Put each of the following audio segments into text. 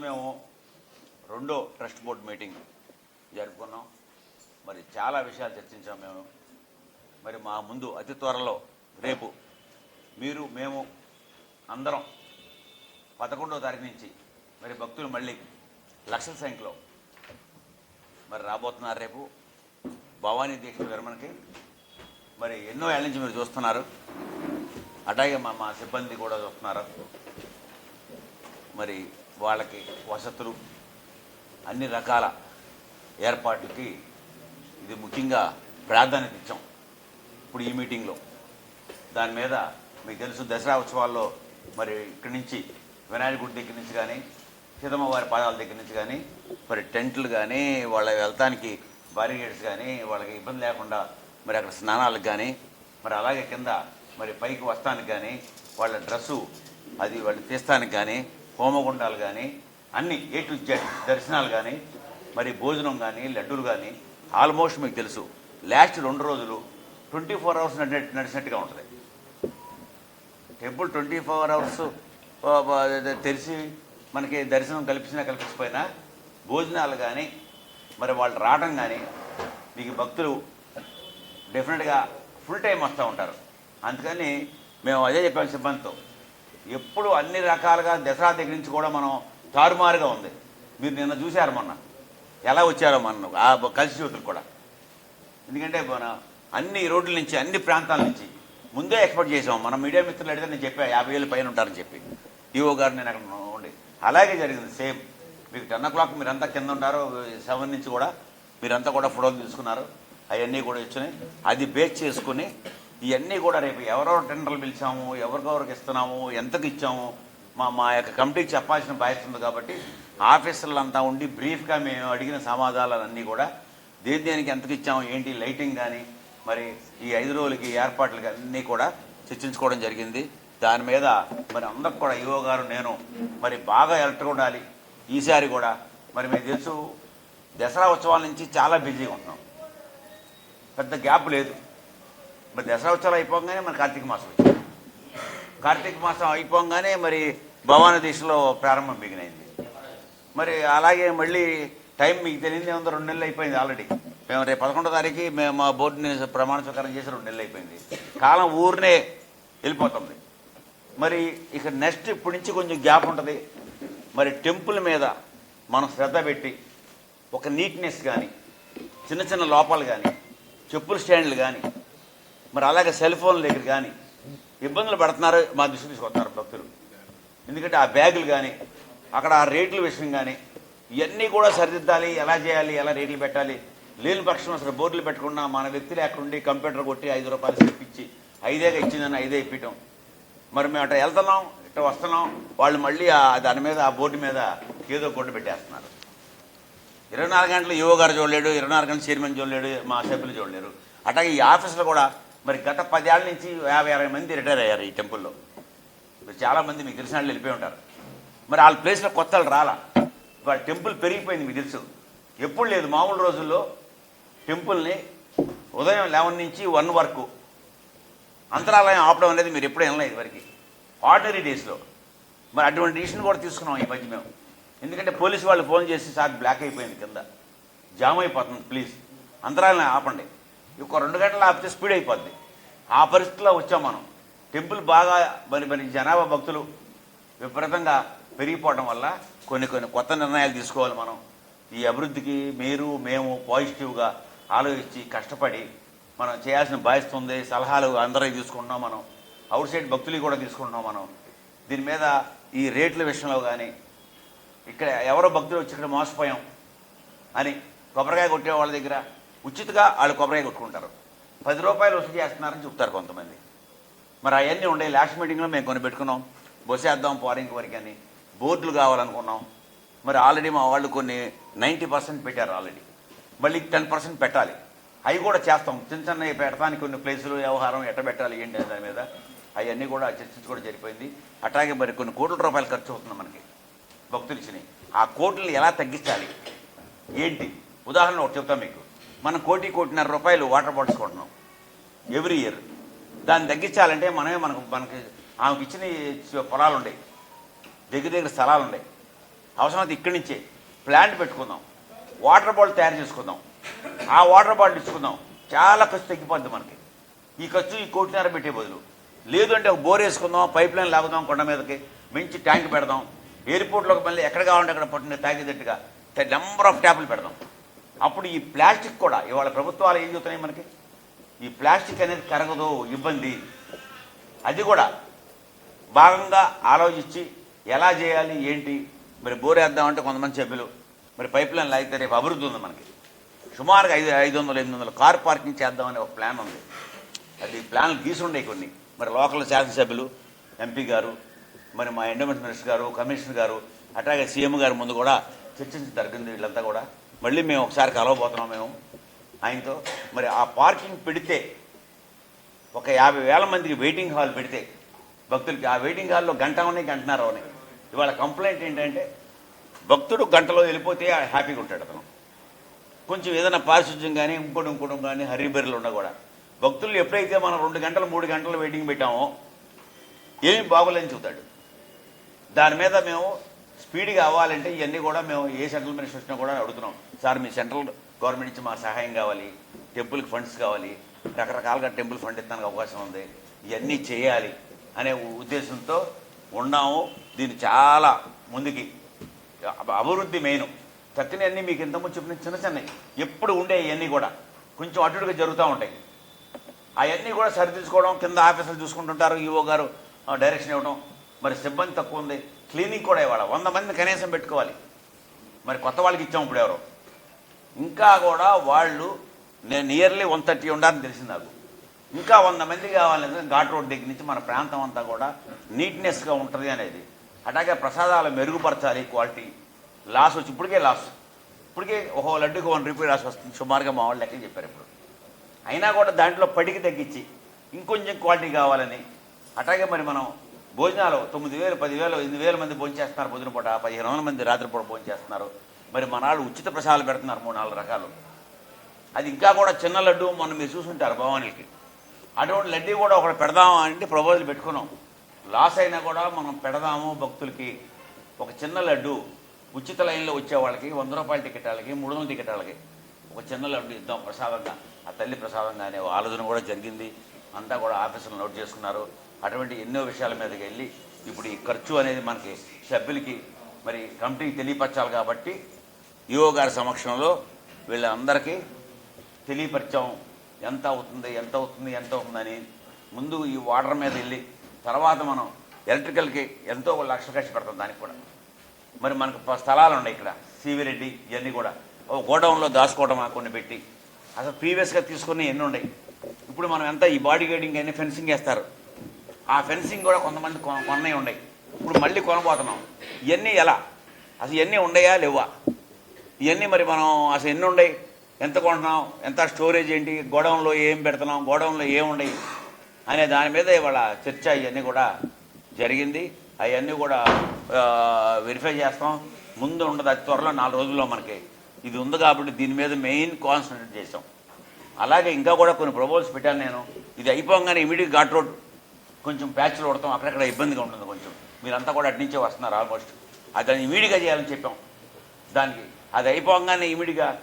మేము రెండో trust board meeting జరుపుకున్నాం. మరి చాలా విషయాలు చర్చించాం మేము. మరి మా ముందు అతి త్వరలో రేపు మీరు మేము అందరం పదకొండో తారీఖు నుంచి మరి భక్తులు మళ్ళీ లక్షల సంఖ్యలో మరి రాబోతున్నారు రేపు. భవానీ దీక్ష విరమణకి మరి ఎన్నో ఏళ్ళ నుంచి మీరు చూస్తున్నారు. అట్లాగే మా మా సిబ్బంది కూడా చూస్తున్నారు. మరి వాళ్ళకి వసతులు అన్ని రకాల ఏర్పాటుకి ఇది ముఖ్యంగా ప్రాధాన్యత ఇచ్చాం ఇప్పుడు ఈ మీటింగ్లో. దాని మీద మీకు తెలుసు దసరా ఉత్సవాల్లో మరి ఇక్కడి నుంచి వినాయక గుడి దగ్గర నుంచి కానీ సీతమ్మవారి పాదాల దగ్గర నుంచి కానీ మరి టెంట్లు కానీ వాళ్ళ వెళ్తానికి బారిగేట్స్ కానీ వాళ్ళకి ఇబ్బంది లేకుండా మరి అక్కడ స్నానాలకు కానీ మరి అలాగే కింద మరి పైకి వస్తానికి కానీ వాళ్ళ డ్రెస్సు అది వాళ్ళు తీస్తానికి కానీ హోమగుండాలు కానీ అన్ని ఏ టు జెడ్ దర్శనాలు కానీ మరి భోజనం కానీ లడ్డూలు కానీ ఆల్మోస్ట్ మీకు తెలుసు. లాస్ట్ రెండు రోజులు ట్వంటీ ఫోర్ అవర్స్ నడిచినట్టుగా ఉంటుంది. టెంపుల్ ట్వంటీ ఫోర్ అవర్స్ తెరిచి మనకి దర్శనం కల్పించినా కల్పించకపోయినా భోజనాలు కానీ మరి వాళ్ళు రావడం కానీ మీకు భక్తులు డెఫినెట్గా ఫుల్ టైం వస్తూ ఉంటారు. అందుకని మేము అదే చెప్పాం సిబ్బందితో. ఎప్పుడు అన్ని రకాలుగా దసరా దగ్గర నుంచి కూడా మనం తారుమారుగా ఉంది. మీరు నిన్న చూశారు మొన్న. ఎలా వచ్చారో మన ఆ కలిసి చూతులు కూడా. ఎందుకంటే మన అన్ని రోడ్ల నుంచి అన్ని ప్రాంతాల నుంచి ముందే ఎక్స్పెక్ట్ చేసాం మన మీడియా మిత్రులు అడిగితే నేను చెప్పా యాభై వేలు పైన ఉంటారని చెప్పి. ఈఓ గారు నేను అక్కడ ఉండి. అలాగే జరిగింది సేమ్. మీకు టెన్ ఓ క్లాక్ మీరంతా కింద ఉంటారు సెవెన్ నుంచి కూడా మీరంతా కూడా ఫోటోలు తీసుకున్నారు. అవన్నీ కూడా వచ్చినాయి అది బేస్ చేసుకుని ఇవన్నీ కూడా రేపు ఎవరెవరు టెండర్లు పిలిచాము ఎవరికెవరికి ఇస్తున్నాము ఎంతకు ఇచ్చాము మా మా యొక్క కమిటీకి చెప్పాల్సిన బాధ్యత ఉంది కాబట్టి ఆఫీసర్లంతా ఉండి బ్రీఫ్గా మేము అడిగిన సమాధానాలన్నీ కూడా దేని దేనికి ఎంతకు ఇచ్చాము ఏంటి లైటింగ్ కానీ మరి ఈ ఐదు రోజులకి ఏర్పాట్లకి అన్నీ కూడా చర్చించుకోవడం జరిగింది. దాని మీద మరి అందరికి కూడా ఈవో గారు నేను మరి బాగా ఎలక్ట్గా ఉండాలి. ఈసారి కూడా మరి మీకు తెలుసు దసరా ఉత్సవాల నుంచి చాలా బిజీగా ఉన్నాం పెద్ద గ్యాప్ లేదు. మరి దసరా ఉత్సవాలు అయిపోగానే మన కార్తీక మాసం వచ్చింది. కార్తీక మాసం అయిపోగానే మరి భవానీ దిశలో ప్రారంభం మిగిలింది మరి అలాగే మళ్ళీ టైం మీకు తెలియదు ఏముందో రెండు నెలలు అయిపోయింది ఆల్రెడీ. మేము రేపు పదకొండో తారీఖు మేము మా బోర్డుని ప్రమాణ స్వీకారం చేసి రెండు నెలలు అయిపోయింది. కాలం ఊరినే వెళ్ళిపోతుంది. మరి ఇక నెక్స్ట్ ఇప్పటి నుంచి కొంచెం గ్యాప్ ఉంటుంది. మరి టెంపుల్ మీద మనం శ్రద్ధ పెట్టి ఒక నీట్నెస్ కానీ చిన్న చిన్న లోపాలు కానీ చెప్పుల స్టాండ్లు కానీ మరి అలాగే సెల్ ఫోన్ల దగ్గర కానీ ఇబ్బందులు పడుతున్నారు మా దృష్టి తీసుకొస్తున్నారు భక్తులు. ఎందుకంటే ఆ బ్యాగులు కానీ అక్కడ ఆ రేట్ల విషయం కానీ ఇవన్నీ కూడా సరిదిద్దాలి ఎలా చేయాలి ఎలా రేట్లు పెట్టాలి. లేని పక్షం అసలు బోర్డులు పెట్టకుండా మన వ్యక్తులు అక్కడుండి కంప్యూటర్ కొట్టి ఐదు రూపాయలు స్లిప్ ఐదేగా ఇచ్చిందని ఐదే ఇప్పించడం మరి మేము అట్లా వెళ్తున్నాం ఇట్లా వస్తున్నాం వాళ్ళు మళ్ళీ ఆ దాని మీద ఆ బోర్డు మీద ఏదో కొట్టు పెట్టేస్తున్నారు. ఇరవై నాలుగు గంటలు యువ గారు చూడలేడు ఇరవై నాలుగు గంటలు చైర్మన్ చూడలేడు మా సభ్యులు చూడలేరు. అట్లాగే ఈ ఆఫీసులో కూడా మరి గత పదేళ్ళ నుంచి యాభై అరవై మంది రిటైర్ అయ్యారు ఈ టెంపుల్లో. మరి చాలామంది మీకు తెలిసిన వాళ్ళు వెళ్ళిపోయి ఉంటారు. మరి వాళ్ళ ప్లేస్లో కొత్త వాళ్ళు రాలా? వాళ్ళ టెంపుల్ పెరిగిపోయింది మీకు తెలుసు. ఎప్పుడు లేదు మామూలు రోజుల్లో టెంపుల్ని ఉదయం లెవెన్ నుంచి వన్ వరకు అంతరాలయం ఆపడం అనేది మీరు ఎప్పుడూ వెళ్ళలేదు వరకు. ఆర్డినరీ డేస్లో మరి అటువంటి డిసిషన్ కూడా తీసుకున్నాం ఈ మధ్య మేము. ఎందుకంటే పోలీసు వాళ్ళు ఫోన్ చేసి సార్ బ్లాక్ అయిపోయింది కింద. జామ్ అయిపోతుంది ప్లీజ్ అంతరాలను ఆపండి. ఒక రెండు గంటలు ఆపితే స్పీడ్ అయిపోద్ది. ఆ పరిస్థితిలో వచ్చాం మనం. టెంపుల్ బాగా మరి మరి జనాభా భక్తులు విపరీతంగా పెరిగిపోవడం వల్ల కొన్ని కొన్ని కొత్త నిర్ణయాలు తీసుకోవాలి మనం. ఈ అభివృద్ధికి మీరు మేము పాజిటివ్గా ఆలోచించి కష్టపడి మనం చేయాల్సిన బాధ్యత ఉంది. సలహాలు అందరికీ తీసుకుంటున్నాం మనం. అవుట్ సైడ్ భక్తులు కూడా తీసుకుంటున్నాం మనం. దీని మీద ఈ రేట్ల విషయంలో కానీ ఇక్కడ ఎవరో భక్తులు వచ్చి ఇక్కడ మోసపోయాం అని కొబ్బరికాయ కొట్టే వాళ్ళ దగ్గర ఉచితగా వాళ్ళు కొబ్బరికాయ కొట్టుకుంటారు. పది రూపాయలు వసూలు చేస్తున్నారని చెప్తారు కొంతమంది. మరి అవన్నీ ఉండే లాస్ట్ మీటింగ్లో మేము కొన్ని పెట్టుకున్నాం బొసేద్దాం పోరింగ్ వరకు అని బోర్డులు కావాలనుకున్నాం. మరి ఆల్రెడీ మా వాళ్ళు కొన్ని నైంటీ పర్సెంట్ పెట్టారు ఆల్రెడీ. మళ్ళీ టెన్ పర్సెంట్ పెట్టాలి. అవి కూడా చేస్తాం. చిన్న చిన్న పెట్టడానికి కొన్ని ప్లేసులు వ్యవహారం ఎట్ట పెట్టాలి ఏంటి దాని మీద అవన్నీ కూడా చర్చించుకోవడం జరిపోయింది అట్లాగే మరి కొన్ని కోట్ల రూపాయలు ఖర్చు అవుతుంది మనకి. భక్తులు ఇచ్చినాయి ఆ కోట్లని ఎలా తగ్గించాలి? ఏంటి? ఉదాహరణ ఒకటి చెప్తాం మీకు. మనం కోటి కోటిన్నర రూపాయలు వాటర్ బాటిల్స్ కొంటున్నాం. ఎవ్రీ ఇయర్ దాన్ని తగ్గించాలంటే మనమే మనకు మనకి ఆమెకి ఇచ్చిన పొలాలు ఉన్నాయి దగ్గర దగ్గర స్థలాలు ఉన్నాయి అవసరమైతే ఇక్కడి నుంచే. ప్లాంట్ పెట్టుకుందాం. వాటర్ బాటిల్ తయారు చేసుకుందాం. ఆ వాటర్ బాటిల్ ఇచ్చుకుందాం. చాలా ఖర్చు తగ్గిపోద్ది మనకి. ఈ ఖర్చు ఈ కోటిన్నర పెట్టే బదులు. లేదు అంటే ఒక బోర్ వేసుకుందాం పైప్ లైన్ లాగుదాం కొండ మీదకి. మంచి ట్యాంక్ పెడదాం. ఎయిర్పోర్ట్లోకి మళ్ళీ ఎక్కడ కావాలంటే అక్కడ పట్టిన తాగేటట్టుగా. నెంబర్ ఆఫ్ ట్యాపులు పెడదాం. అప్పుడు ఈ ప్లాస్టిక్ కూడా ఇవాళ ప్రభుత్వాలు ఏం చెబుతున్నాయి మనకి? ఈ ప్లాస్టిక్ అనేది కరగదు ఇబ్బంది. అది కూడా భాగంగా ఆలోచించి ఎలా చేయాలి ఏంటి? మరి బోరేద్దామంటే కొంతమంది సభ్యులు మరి పైప్ లైన్ లాగితే రేపు అభివృద్ధి ఉంది మనకి. సుమారుగా ఐదు ఐదు వందలు ఎనిమిది వందలు కార్ పార్కింగ్ చేద్దామనే ఒక ప్లాన్ ఉంది. అది ప్లాన్లు తీసుండే కొన్ని. మరి లోకల్ శాసనసభ్యులు ఎంపీ గారు మరి మా ఎండోమెంట్ మినిస్టర్ గారు కమిషనర్ గారు అట్లాగే సీఎం గారు ముందు కూడా చర్చించి జరిగింది వీళ్ళంతా కూడా మళ్ళీ మేము ఒకసారి కలవబోతున్నాం మేము ఆయనతో. మరి ఆ పార్కింగ్ పెడితే ఒక యాభై వేల మందికి వెయిటింగ్ హాల్ పెడితే భక్తులకి ఆ వెయిటింగ్ హాల్లో గంట ఉన్నాయి గంటన్నర ఉన్నాయి ఇవాళ కంప్లైంట్ ఏంటంటే భక్తుడు గంటలో వెళ్ళిపోతే హ్యాపీగా ఉంటాడు అతను. కొంచెం ఏదైనా పారిశుద్ధ్యం కానీ ఇంకోటి ఇంకోటి కానీ హరిబెర్రలు ఉన్నా కూడా. భక్తులు ఎప్పుడైతే మనం రెండు గంటలు మూడు గంటలు వెయిటింగ్ పెట్టామో ఏమీ బాగోలేని చూతాడు దాని మీద మేము స్పీడ్గా అవ్వాలంటే ఇవన్నీ కూడా మేము ఏ సెంట్రల్ మినిస్టర్ వచ్చినా కూడా అడుగుతున్నాం. సార్ మీ సెంట్రల్ గవర్నమెంట్ నుంచి మా సహాయం కావాలి టెంపుల్కి ఫండ్స్ కావాలి రకరకాలుగా టెంపుల్ ఫండ్ ఇస్తానికి అవకాశం ఉంది. ఇవన్నీ చేయాలి అనే ఉద్దేశంతో ఉన్నాము. దీన్ని చాలా ముందుకి అభివృద్ధి మెయిన్. చక్కని అన్నీ మీకు ఇంతకుముందు చెప్పిన చిన్న చిన్నవి. ఎప్పుడు ఉండే ఇవన్నీ కూడా. కొంచెం అటుడుగా జరుగుతూ ఉంటాయి. అవన్నీ కూడా సరిదిద్దుకోవడం కింద ఆఫీసులు చూసుకుంటుంటారు ఈవో గారు డైరెక్షన్ ఇవ్వడం. మరి సిబ్బంది తక్కువ ఉంది. క్లీనింగ్ కూడా ఇవ్వాలి వంద మంది కనీసం పెట్టుకోవాలి. మరి కొత్త వాళ్ళకి ఇచ్చాం ఇప్పుడు ఎవరో. ఇంకా కూడా వాళ్ళు నేను నియర్లీ వన్ థర్టీ ఉండాలని తెలిసింది నాకు. ఇంకా వంద మంది కావాలని ఘాట్ రోడ్ దగ్గర నుంచి మన ప్రాంతం అంతా కూడా నీట్నెస్గా ఉంటుంది అనేది. అలాగే ప్రసాదాలు మెరుగుపరచాలి క్వాలిటీ లాస్ వచ్చి ఇప్పటికే లాస్ ఇప్పటికే ఒక లడ్డుకి వన్ రూపీ రాసి వస్తుంది. సుమారుగా మా వాళ్ళు లెక్క చెప్పారు ఇప్పుడు. అయినా కూడా దాంట్లో పడికి తగ్గించి ఇంకొంచెం క్వాలిటీ కావాలని. అట్లాగే మరి మనం భోజనాలు తొమ్మిది వేలు పదివేలు ఎనిమిది వేల మంది భోంచేస్తున్నారు పొద్దున పూట. పదిహేను వందల మంది రాత్రిపూట భోజనం చేస్తున్నారు. మరి మన వాళ్ళు ఉచిత ప్రసాదాలు పెడుతున్నారు మూడు నాలుగు రకాలు. అది ఇంకా కూడా చిన్న లడ్డు మొన్న మీరు చూసుంటారు భవానీకి అటువంటి లడ్డీ కూడా ఒకటి పెడదాము అంటే ప్రపోజల్ పెట్టుకున్నాం. లాస్ అయినా కూడా మనం పెడదాము భక్తులకి. ఒక చిన్న లడ్డు ఉచిత లైన్లో వచ్చే వాళ్ళకి వంద రూపాయల టికెట్లకి మూడు వందల టికెట్లకి ఒక చిన్న లడ్డు ఇద్దాం ప్రసాదంగా. ఆ తల్లి ప్రసాదంగా అనే ఆలోచన కూడా జరిగింది. అంతా కూడా ఆఫీసులు నోట్ చేసుకున్నారు. అటువంటి ఎన్నో విషయాల మీదకి వెళ్ళి ఇప్పుడు ఈ ఖర్చు అనేది మనకి సభ్యులకి మరి కమిటీకి తెలియపరచాలి కాబట్టి ఈఓ గారి సమక్షంలో వీళ్ళందరికీ తెలియపరిచాం. ఎంత అవుతుంది ఎంత అవుతుంది ఎంత అవుతుందని ముందు ఈ వాటర్ మీద వెళ్ళి తర్వాత మనం ఎలక్ట్రికల్కి ఎంతో ఒక లక్ష ఖర్చు పెడతాం దానికి కూడా. మరి మనకు స్థలాలు ఉన్నాయి ఇక్కడ. సివిరెడ్డి ఇవన్నీ కూడా. ఒక గోడౌన్లో దాచుకోవడం కొన్ని పెట్టి. అసలు ప్రీవియస్గా తీసుకుని ఎన్ని ఉన్నాయి? ఇప్పుడు మనం ఎంత ఈ బాడీ గైడింగ్ అన్ని ఫెన్సింగ్ వేస్తారు? ఆ ఫెన్సింగ్ కూడా కొంతమంది కొ- కొన్నవి ఉన్నాయి ఇప్పుడు మళ్ళీ కొనబోతున్నాం. ఇవన్నీ ఎలా? అసలు ఇవన్నీ ఉండయా? లేవా? ఇవన్నీ మరి మనం అసలు ఎన్ని ఉన్నాయి ఎంత కొంటున్నాం? ఎంత స్టోరేజ్ ఏంటి? గోడౌన్లో ఏం పెడుతున్నాం? గోడౌన్లో ఏముండయి అనే దాని మీద ఇవాళ చర్చ ఇవన్నీ కూడా జరిగింది. అవన్నీ కూడా వెరిఫై చేస్తాం. ముందు ఉండదు. అతి త్వరలో నాలుగు రోజుల్లో మనకి ఇది ఉంది కాబట్టి దీని మీద మెయిన్ కాన్సన్ట్రేట్ చేసాం అలాగే ఇంకా కూడా కొన్ని ప్రపోజల్స్ పెట్టాను నేను. ఇది అయిపోగానే ఇమీడియట్ ఘాట్ రోడ్. కొంచెం ప్యాచ్లు కొడతాం అక్కడక్కడ ఇబ్బందిగా ఉంటుంది కొంచెం. మీరంతా కూడా అటు నుంచే వస్తున్నారు ఆల్మోస్ట్ అది దాన్ని ఇమీడియట్గా చేయాలని చెప్పాం. దానికి అది అయిపోగానే ఇమీడియట్గా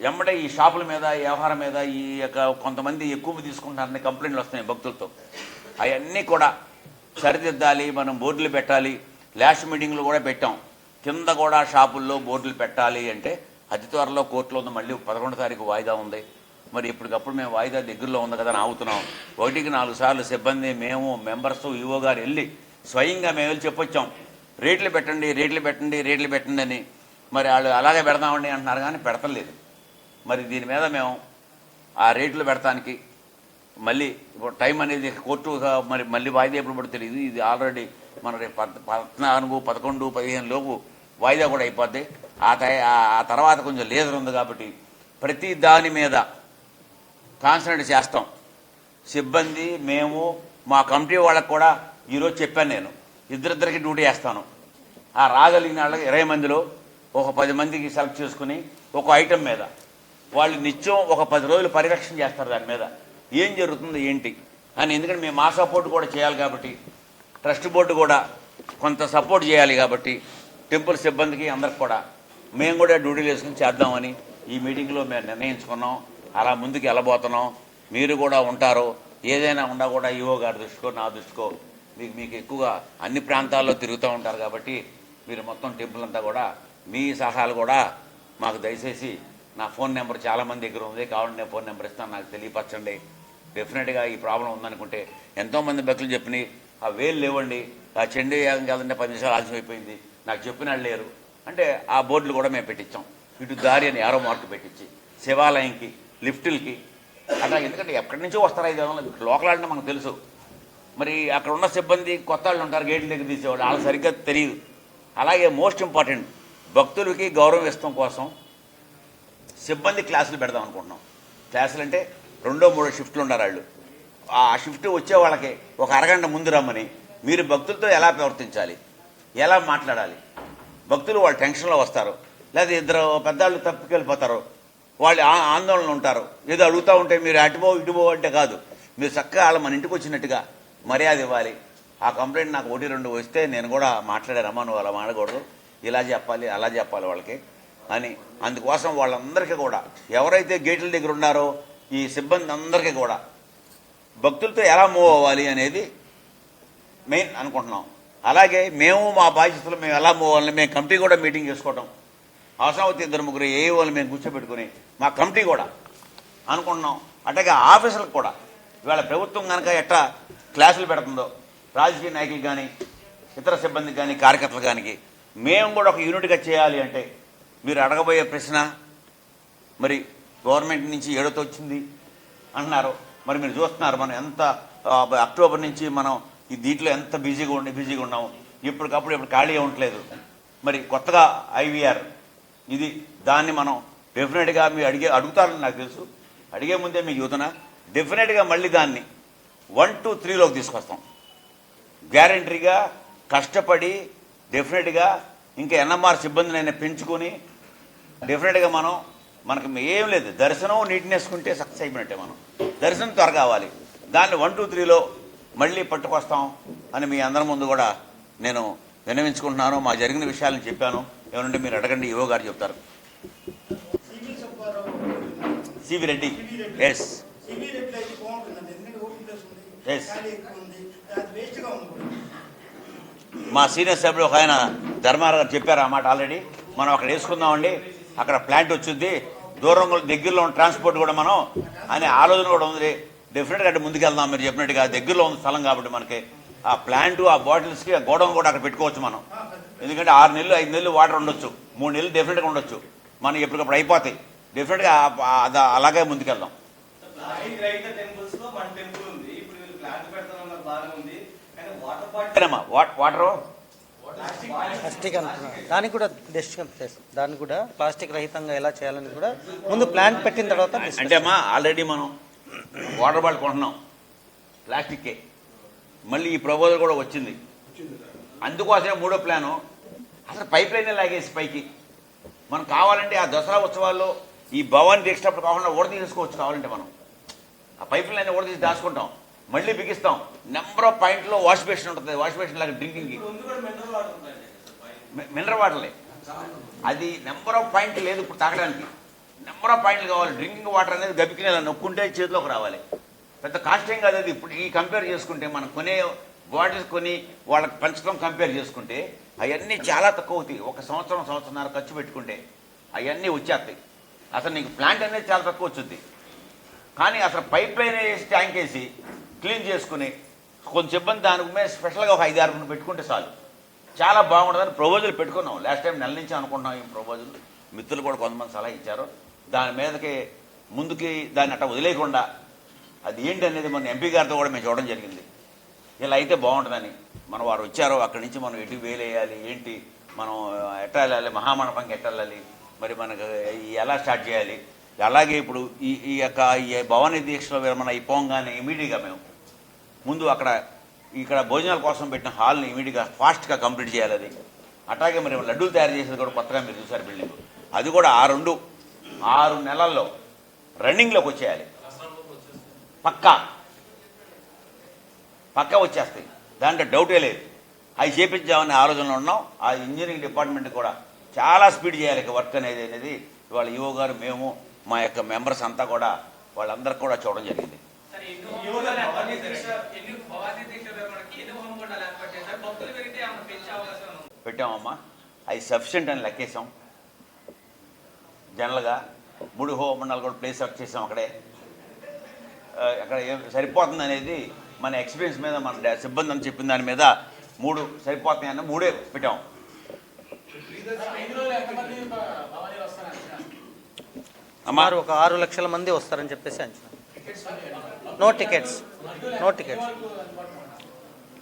ఎమ్మడే ఈ షాపుల మీద వ్యవహారం మీద ఈ యొక్క కొంతమంది ఎక్కువ తీసుకుంటున్నారని కంప్లైంట్లు వస్తున్నాయి భక్తులతో. అవన్నీ కూడా సరిదిద్దాలి మనం బోర్డులు పెట్టాలి. లాస్ట్ మీటింగ్లో కూడా పెట్టాం. కింద కూడా షాపుల్లో బోర్డులు పెట్టాలి అంటే అతి త్వరలో కోర్టులో ఉంది. మళ్ళీ పదకొండు తారీఖు వాయిదా ఉంది. మరి ఇప్పటికప్పుడు మేము వాయిదా దగ్గరలో ఉంది కదా అని ఆగుతున్నాం. ఒకటికి నాలుగు సార్లు సిబ్బంది మేము మెంబర్స్ ఈవో గారు వెళ్ళి స్వయంగా మేము వెళ్ళి చెప్పొచ్చాం. రేట్లు పెట్టండి రేట్లు పెట్టండి రేట్లు పెట్టండి అని. మరి వాళ్ళు అలాగే పెడదామండి అంటున్నారు కానీ పెడతలేదు. మరి దీని మీద మేము ఆ రేట్లు పెడతానికి మళ్ళీ ఇప్పుడు టైం అనేది కోర్టు మరి మళ్ళీ వాయిదా ఎప్పుడు పడుతుంది తెలియదు. ఇది ఆల్రెడీ మన రేపు పద్నాలుగు పదకొండు పదిహేను లోపు వాయిదా కూడా అయిపోద్ది. ఆ టై- ఆ- ఆ తర్వాత కొంచెం లేజర్ ఉంది కాబట్టి ప్రతి దాని మీద కాన్సన్ట్రేట్ చేస్తాం. సిబ్బంది మేము మా కమిటీ వాళ్ళకు కూడా ఈరోజు చెప్పాను నేను. ఇద్దరిద్దరికి డ్యూటీ వేస్తాను ఆ రాగలిగిన వాళ్ళకి ఇరవై మందిలో ఒక పది మందికి సెలెక్ట్ చేసుకుని ఒక ఐటెం మీద. వాళ్ళు నిత్యం ఒక పది రోజులు పరిరక్షణ చేస్తారు దాని మీద. ఏం జరుగుతుంది ఏంటి అని ఎందుకంటే మేము మా సపోర్ట్ కూడా చేయాలి కాబట్టి ట్రస్ట్ బోర్డు కూడా కొంత సపోర్ట్ చేయాలి కాబట్టి టెంపుల్ సిబ్బందికి అందరికి కూడా మేము కూడా డ్యూటీలు వేసుకుని చేద్దామని ఈ మీటింగ్లో మేము నిర్ణయించుకున్నాం. అలా ముందుకు వెళ్ళబోతున్నాం. మీరు కూడా ఉంటారు. ఏదైనా ఉన్నా కూడా ఈవో గారి దృష్టికో నా దృష్టికో మీకు మీకు ఎక్కువగా అన్ని ప్రాంతాల్లో తిరుగుతూ ఉంటారు కాబట్టి మీరు మొత్తం టెంపుల్ అంతా కూడా మీ సలహాలు కూడా మాకు దయచేసి నా ఫోన్ నెంబర్ చాలామంది దగ్గర ఉంది. కావాలంటే నేను ఫోన్ నెంబర్ ఇస్తాను. నాకు తెలియపరచండి. డెఫినెట్గా ఈ ప్రాబ్లం ఉందనుకుంటే ఎంతోమంది భక్తులు చెప్పినాయి ఆ వేలు లేవండి. ఆ చెండు యాగం కాదంటే పది నిమిషాలు ఆలస్యం అయిపోయింది. నాకు చెప్పిన వాళ్ళు లేరు. అంటే ఆ బోర్డులు కూడా మేము పెట్టించాం. ఇటు దారి అని ఆరో మార్కు పెట్టించి శివాలయంకి లిఫ్టులకి. అట్లా ఎందుకంటే ఎక్కడి నుంచో వస్తారు ఐదు వందలు. లోకల్ అంటే మనకు తెలుసు. మరి అక్కడ ఉన్న సిబ్బంది కొత్త వాళ్ళు ఉంటారు గేట్ల దగ్గర తీసేవాళ్ళు. వాళ్ళు సరిగ్గా తెలియదు. అలాగే మోస్ట్ ఇంపార్టెంట్ భక్తులకి గౌరవం ఇస్తాం కోసం సిబ్బంది క్లాసులు పెడదాం అనుకుంటున్నాం. క్లాసులు అంటే రెండో మూడో షిఫ్ట్లు ఉన్నారు వాళ్ళు. ఆ షిఫ్ట్ వచ్చే వాళ్ళకి ఒక అరగంట ముందు రమ్మని మీరు భక్తులతో ఎలా ప్రవర్తించాలి? ఎలా మాట్లాడాలి? భక్తులు వాళ్ళు టెన్షన్లో వస్తారు. లేదా ఇద్దరు పెద్దవాళ్ళు తప్పుకెళ్ళిపోతారు. వాళ్ళు ఆ- ఆందోళన ఉంటారు. ఏదో అడుగుతూ ఉంటే మీరు అటుపో ఇటుపో అంటే కాదు. మీరు చక్కగా వాళ్ళు మన ఇంటికి వచ్చినట్టుగా మర్యాద ఇవ్వాలి. ఆ కంప్లైంట్ నాకు ఒకటి రెండు వస్తే నేను కూడా మాట్లాడారమ్మా నువ్వు అలా మాడకూడదు. ఇలా చెప్పాలి అలా చెప్పాలి వాళ్ళకి. అని అందుకోసం వాళ్ళందరికీ కూడా ఎవరైతే గేట్ల దగ్గర ఉన్నారో ఈ సిబ్బంది అందరికీ కూడా భక్తులతో ఎలా మూవ్ అవ్వాలి అనేది మెయిన్ అనుకుంటున్నాం. అలాగే మేము మా బాధ్యతలు మేము ఎలా మూవ్ అవ్వాలి మేము కమిటీ కూడా మీటింగ్ చేసుకోవటం. అవసరం ఇద్దరు ముగ్గురు ఏ వాళ్ళు మేము కూర్చోబెట్టుకుని మా కమిటీ కూడా అనుకుంటున్నాం. అట్లాగే ఆఫీసులకు కూడా. ఇవాళ ప్రభుత్వం కనుక ఎట్లా క్లాసులు పెడుతుందో రాజకీయ నాయకులు కానీ ఇతర సిబ్బందికి కానీ కార్యకర్తలు కానీ మేము కూడా ఒక యూనిట్గా చేయాలి అంటే మీరు అడగబోయే ప్రశ్న మరి గవర్నమెంట్ నుంచి ఏడతో వచ్చింది అంటున్నారు. మరి మీరు చూస్తున్నారు మనం ఎంత అక్టోబర్ నుంచి మనం ఈ దీంట్లో ఎంత బిజీగా ఉండి బిజీగా ఉన్నాము. ఇప్పటికప్పుడు ఇప్పుడు ఖాళీ ఉండట్లేదు. మరి కొత్తగా ఐవీఆర్ ఇది దాన్ని మనం డెఫినెట్గా మీరు అడిగే అడుగుతారని నాకు తెలుసు. అడిగే ముందే మీ యువతన డెఫినెట్గా మళ్ళీ దాన్ని వన్ టూ త్రీలోకి తీసుకొస్తాం. గ్యారంటీగా కష్టపడి డెఫినెట్గా ఇంకా ఎన్ఎంఆర్ సిబ్బందిని పెంచుకొని డెఫినెట్గా మనం మనకు ఏం లేదు. దర్శనం నీట్నెస్కుంటే సక్సెస్ అయిపోయినట్టే మనం. దర్శనం త్వరగా కావాలి. దాన్ని వన్ టూ త్రీలో మళ్ళీ పట్టుకొస్తాం అని మీ అందరి ముందు కూడా నేను విన్నవించుకుంటున్నాను. మా జరిగిన విషయాలను చెప్పాను. ఏమంటే మీరు అడగండి యువ గారు చెప్తారు. సివి రెడ్డి. ఎస్ ఎస్ మా సీనియర్ సభ్యులు ఒక ఆయన ధర్మారావు గారు చెప్పారు ఆ మాట ఆల్రెడీ. మనం అక్కడ వేసుకుందామండి. అక్కడ ప్లాంట్ వచ్చింది. దూరంగా దగ్గరలో ఉన్న ట్రాన్స్పోర్ట్ కూడా మనం అనే ఆలోచన కూడా ఉంది. డెఫినెట్గా అంటే ముందుకెళ్దాం మీరు చెప్పినట్టుగా దగ్గరలో ఉన్న స్థలం కాబట్టి మనకి ఆ ప్లాంట్ ఆ బాటిల్స్కి ఆ గోడౌన్ కూడా అక్కడ పెట్టుకోవచ్చు మనం. ఎందుకంటే ఆరు నెలలు ఐదు నెలలు వాటర్ ఉండొచ్చు. మూడు నెలలు డెఫినెట్గా ఉండొచ్చు. మనం ఎప్పటికప్పుడు అయిపోతాయి. డెఫినెట్గా అలాగే ముందుకెళ్దాం. Plant water? ప్లాస్టిక్ దానికి కూడా కూడా ప్లాస్టిక్ రహితంగా ఎలా చేయాలని కూడా ముందు ప్లాన్ పెట్టిన తర్వాత. అంటే అమ్మా ఆల్రెడీ మనం వాటర్ బాటిల్ కొంటున్నాం. ప్లాస్టిక్కే మళ్ళీ ఈ ప్రపోజల్ కూడా వచ్చింది. అందుకోసమే మూడో ప్లాను. అసలు పైప్ లైన్ లాగేసి పైకి. మనం కావాలంటే ఆ దసరా ఉత్సవాల్లో ఈ భవాన్ని తీసినప్పుడు కాకుండా ఊడ తీసుకోవచ్చు కావాలంటే మనం. ఆ పైప్ లైన్ ఊడ తీసి దాచుకుంటాం. మళ్ళీ బిగిస్తాం. నెంబర్ ఆఫ్ పాయింట్లో వాష్ బేసిన్ ఉంటుంది. వాష్ బేసిన్ లాగా డ్రింకింగ్ ముందు కూడా మినరల్ వాటర్లే. అది నెంబర్ ఆఫ్ పాయింట్ లేదు ఇప్పుడు తాగడానికి. నెంబర్ ఆఫ్ పాయింట్లు కావాలి. డ్రింకింగ్ వాటర్ అనేది గబికిన ఇలా నొక్కుంటే చేతిలోకి రావాలి. పెద్ద కాస్ట్ కాదు అది. ఇప్పుడు ఈ కంపేర్ చేసుకుంటే మనం కొనే బాటిల్స్ కొని వాళ్ళకి పెంచడం కంపేర్ చేసుకుంటే అవన్నీ చాలా తక్కువ అవుతాయి. ఒక సంవత్సరం సంవత్సరంన్నర ఖర్చు పెట్టుకుంటే అవన్నీ వచ్చేస్తాయి. అసలు నీకు ప్లాంట్ అనేది చాలా తక్కువ వచ్చుద్ది. కానీ అసలు పైప్ లైన్ వేసి ట్యాంక్ వేసి క్లీన్ చేసుకుని కొంచెం ఇబ్బంది దానికి మీద స్పెషల్గా ఒక ఐదు ఆరు పెట్టుకుంటే చాలు. చాలా బాగుంటుందని ప్రపోజల్ పెట్టుకున్నాం. లాస్ట్ టైం నెల నుంచి అనుకున్నాం ఈ ప్రపోజల్ మిత్రులు కూడా కొంతమంది సలహా ఇచ్చారు. దాని మీదకి ముందుకి దాన్ని అట్ట వదిలేయకుండా అది ఏంటి అనేది మన ఎంపీ గారితో కూడా మేము చూడడం జరిగింది. ఇలా అయితే బాగుంటుందని. మనం వారు వచ్చారో అక్కడి నుంచి మనం ఎటు వేలేయాలి ఏంటి మనం ఎట్లా వెళ్ళాలి మహామండపంకి ఎట్లా వెళ్ళాలి మరి మనకు ఎలా స్టార్ట్ చేయాలి? అలాగే ఇప్పుడు ఈ ఈ యొక్క ఈ భవానీ దీక్షలో విరమణ అయిపోగానే ఇమీడియట్గా మేము ముందు అక్కడ ఇక్కడ భోజనాల కోసం పెట్టిన హాల్ని ఇమీడియట్గా ఫాస్ట్గా కంప్లీట్ చేయాలి అది. అట్లాగే మరి లడ్డూలు తయారు చేసేది కూడా కొత్తగా మీరు చూసారు బిల్డింగ్. అది కూడా ఆ రెండు ఆరు నెలల్లో రన్నింగ్లోకి వచ్చేయాలి. పక్కా. పక్కా వచ్చేస్తాయి. దాంట్లో డౌటే లేదు. అవి చేపించామనే ఆలోచనలో ఉన్నాం. ఆ ఇంజనీరింగ్ డిపార్ట్మెంట్ కూడా చాలా స్పీడ్ చేయాలి వర్క్ అనేది అనేది. ఇవాళ ఈవో గారు మేము మా యొక్క మెంబర్స్ అంతా కూడా వాళ్ళందరికీ కూడా చూడడం జరిగింది? పెట్టామమ్మా. అవి సఫిషియెంట్ అని లెక్కేసాం జనరల్గా మూడు హోమండాలు కూడా ప్లేస్ అవుట్ చేసాం అక్కడే. అక్కడ ఏం సరిపోతుంది అనేది మన ఎక్స్పీరియన్స్ మీద మన సిబ్బంది అని చెప్పిన దాని మీద మూడు సరిపోతున్నాయి అన్న మూడే పెట్టాం. అమ్మారు ఒక ఆరు లక్షల మంది వస్తారని చెప్పేసి అంచనా. No tickets. No tickets.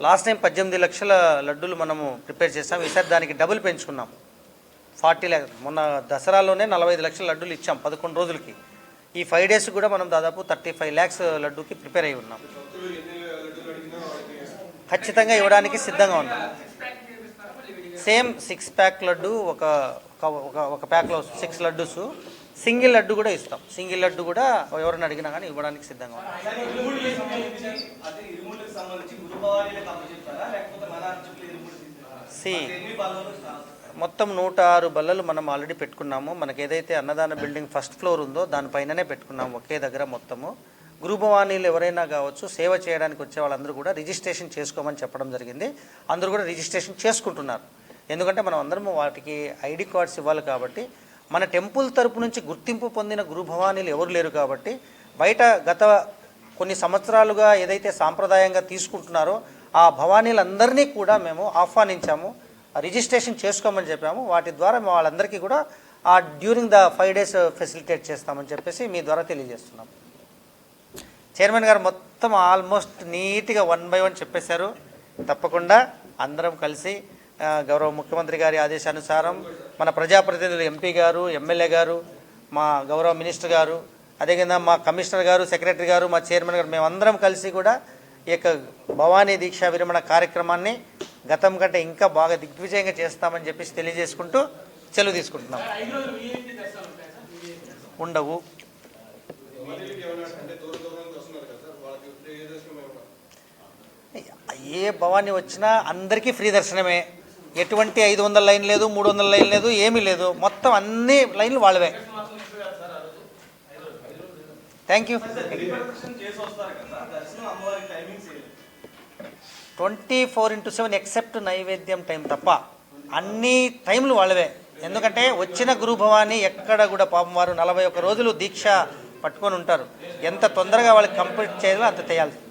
Last time పద్దెనిమిది లక్షల లడ్డూలు మనము ప్రిపేర్ చేసాం. ఈసారి దానికి డబుల్ పెంచుకున్నాం. ఫార్టీ ల్యాక్. మొన్న దసరాలోనే నలభై లక్షల లడ్డూలు ఇచ్చాం పదకొండు రోజులకి. ఈ ఫైవ్ డేస్ కూడా మనం దాదాపు థర్టీ ఫైవ్ ల్యాక్స్ లడ్డూకి ప్రిపేర్ అయి ఉన్నాం. ఖచ్చితంగా ఇవ్వడానికి సిద్ధంగా ఉన్నాం. సేమ్ సిక్స్ ప్యాక్ లడ్డు ఒక ఒక- ఒక ఒక ప్యాక్లో సిక్స్ లడ్డూస్ సింగిల్ లడ్డు కూడా ఇస్తాం. సింగిల్ లడ్డు కూడా ఎవరైనా అడిగినా కానీ ఇవ్వడానికి సిద్ధంగా ఉన్నాం. సరే, మొత్తం నూట ఆరు బల్లలు మనం ఆల్రెడీ పెట్టుకున్నాము. మనకి ఏదైతే అన్నదాన బిల్డింగ్ ఫస్ట్ ఫ్లోర్ ఉందో దానిపైననే పెట్టుకున్నాము ఒకే దగ్గర మొత్తము. గురుభవానీలు ఎవరైనా కావచ్చు సేవ చేయడానికి వచ్చే వాళ్ళందరూ కూడా రిజిస్ట్రేషన్ చేసుకోమని చెప్పడం జరిగింది. అందరూ కూడా రిజిస్ట్రేషన్ చేసుకుంటున్నారు. ఎందుకంటే మనం అందరం వాటికి ఐడి కార్డ్స్ ఇవ్వాలి కాబట్టి మన టెంపుల్ తరపు నుంచి గుర్తింపు పొందిన గురుభవానీలు ఎవరు లేరు కాబట్టి బయట గత కొన్ని సంవత్సరాలుగా ఏదైతే సాంప్రదాయంగా తీసుకుంటున్నారో ఆ భవానీలందరినీ కూడా మేము ఆహ్వానించాము. రిజిస్ట్రేషన్ చేసుకోమని చెప్పాము. వాటి ద్వారా మేము వాళ్ళందరికీ కూడా ఆ during the five days facilitate చేస్తామని చెప్పేసి మీ ద్వారా తెలియజేస్తున్నాం. చైర్మన్ గారు మొత్తం ఆల్మోస్ట్ నీట్గా వన్ బై వన్ చెప్పేశారు. తప్పకుండా అందరం కలిసి గౌరవ ముఖ్యమంత్రి గారి ఆదేశానుసారం మన ప్రజాప్రతినిధులు ఎంపీ గారు ఎమ్మెల్యే గారు మా గౌరవ మినిస్టర్ గారు అదేవిధంగా మా కమిషనర్ గారు సెక్రటరీ గారు మా చైర్మన్ గారు మేమందరం కలిసి కూడా ఈ యొక్క భవానీ దీక్షా విరమణ కార్యక్రమాన్ని గతం కంటే ఇంకా బాగా దిగ్విజయంగా చేస్తామని చెప్పేసి తెలియజేసుకుంటూ సెలవు తీసుకుంటున్నాం. ఉండవు. ఏ భవాన్ని వచ్చినా అందరికీ ఫ్రీ దర్శనమే. ఎటువంటి ఐదు వందల లైన్ లేదు మూడు వందల లైన్ లేదు ఏమీ లేదు. మొత్తం అన్ని లైన్లు వాళ్ళవే. థ్యాంక్ యూ ప్రదర్శన చేసి వస్తారు కదా దర్శనం అమ్మవారికి టైమింగ్స్ ఏంటి? Twenty four into seven except నైవేద్యం టైం తప్ప అన్ని టైంలు వాళ్ళవే. ఎందుకంటే వచ్చిన గురుభవాన్ని ఎక్కడ కూడా పాపం వారు నలభై ఒక్క రోజులు దీక్ష పట్టుకొని ఉంటారు. ఎంత తొందరగా వాళ్ళకి కంప్లీట్ చేయాలో అంత చేయాలి.